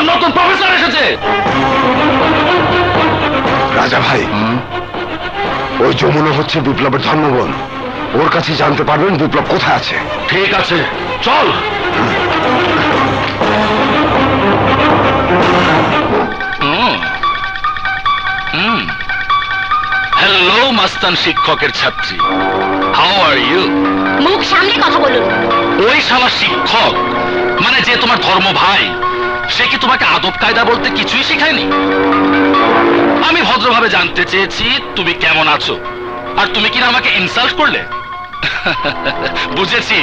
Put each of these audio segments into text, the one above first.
একজন নতুন প্রফেসর এসেছে। রাজা ভাই ওই যমুনা হচ্ছে বিপ্লবের ধর্মবোন। ওর কাছে জানতে পারবেন বিপ্লব কোথায় আছে। ঠিক আছে চল। হ্যালো মাস্তান শিক্ষকের ছাত্রী। হাউ আর ইউ মুখ সামনে কথা বলুন। ওই শালা শিক্ষক মানে যে তোমার ধর্ম ভাই সে কি তোমাকে আদব কায়দা বলতে কিছুই শেখায়নি? আমি ভদ্রভাবে জানতে চেয়েছি তুমি কেমন আছো? আর তুমি কিনা আমাকে ইনসাল্ট করলে? বুঝেছি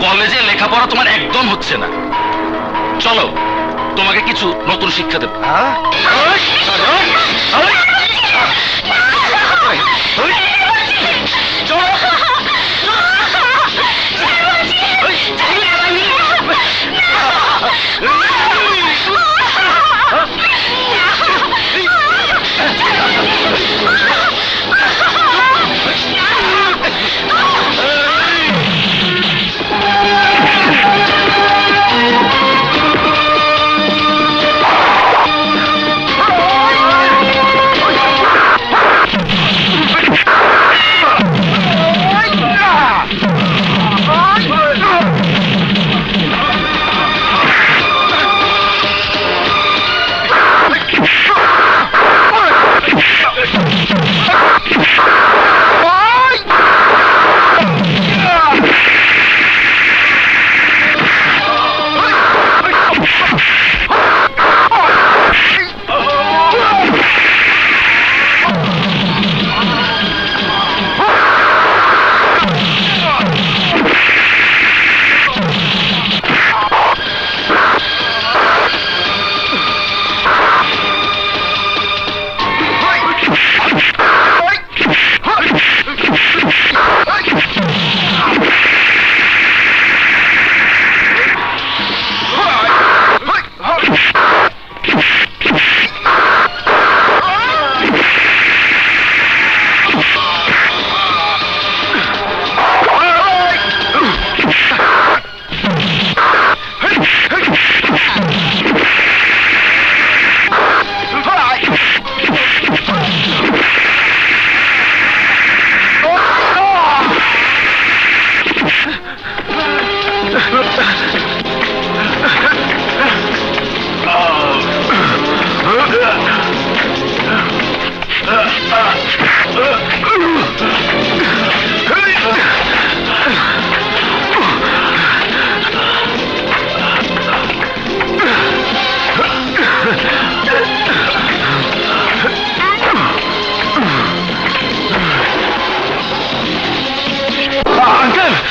কলেজে লেখাপড়া তোমার একদম হচ্ছে না। চলো তোমাকে কিছু নতুন শিক্ষা দেব। আঙ্কেল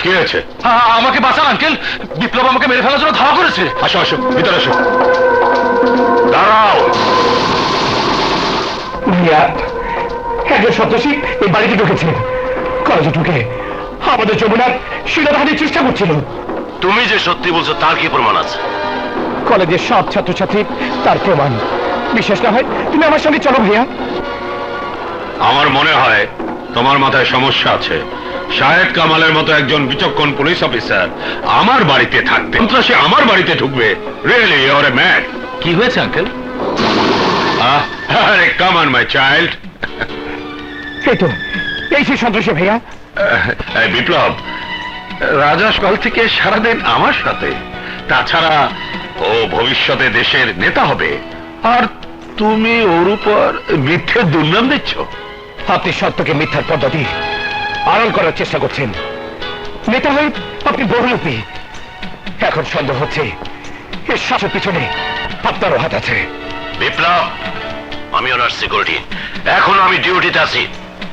কি হয়েছে? আমাকে বাঁচান আঙ্কেল। বিপ্লব আমাকে মেরে ফেলার জন্য ধাওয়া করেছে। আসো আসো ভিতরে আসো। দাঁড়াও। একজন সন্ত্রাসী এই বাড়িতে ঢুকেছে। কলেজে ঢুকে আমাদের যমুনার চেষ্টা করছিল। তুমি যে সত্যি বলছো তার কি প্রমাণ আছে? কলেজের সব ছাত্রছাত্রী তার প্রমাণ। বিশ্বাস না হয় তুমি আমার সঙ্গে চলো ভাইয়া। আমার মনে হয় তোমার মাথায় সমস্যা আছে। শাহেদ কামালের মতো একজন বিচক্ষণ পুলিশ অফিসার আমার বাড়িতে থাকবে সন্ত্রাসী আমার বাড়িতে ঢুকবে। রিয়েলি এ ম্যাড কি হয়েছে আঙ্কেল আরে কামান মাই চাইল্ড এই তো এই সেই সন্ত্রাসী ভাইয়া। বিপ্লব রাজা সকাল থেকে সারাদিন আমার সাথে। তাছাড়া ও ভবিষ্যতে দেশের নেতা হবে। আর তুমি ওর উপর মিথ্যে দুর্নাম দিচ্ছ। আপনি সত্যকে মিথ্যার পদ্ধতি আড়াল করার চেষ্টা করছেন। নেতা হয়ে আপনি বহুরূপী এখন সন্দেহ হচ্ছে এর শ্বাসের পিছনে আপনারও হাত আছে। বিপ্লব আমি ওনার সিকিউরিটি এখন আমি ডিউটিতে আছি।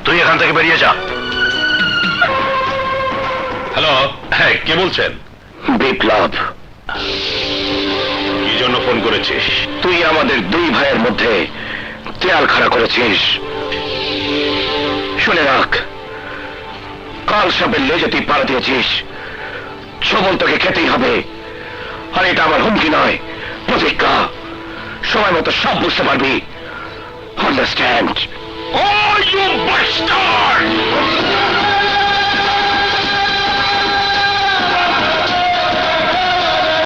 তুই এখান থেকে বেরিয়ে যা। হ্যালো হ্যাঁ কে বলছেন? বিপ্লব। কি জন্য ফোন করেছিস? তুই আমাদের দুই ভাইয়ের মধ্যে দেয়াল খাড়া করেছিস। শুনে রাখ। কাল সাপের লেজে তুই পাড়া দিয়েছিস। সবল তোকে খেতেই হবে। আর এটা আমার হুমকি নয়। প্রতিজ্ঞা। সময় মতো সব বুঝতে পারবি। Understand Oh, you bastard!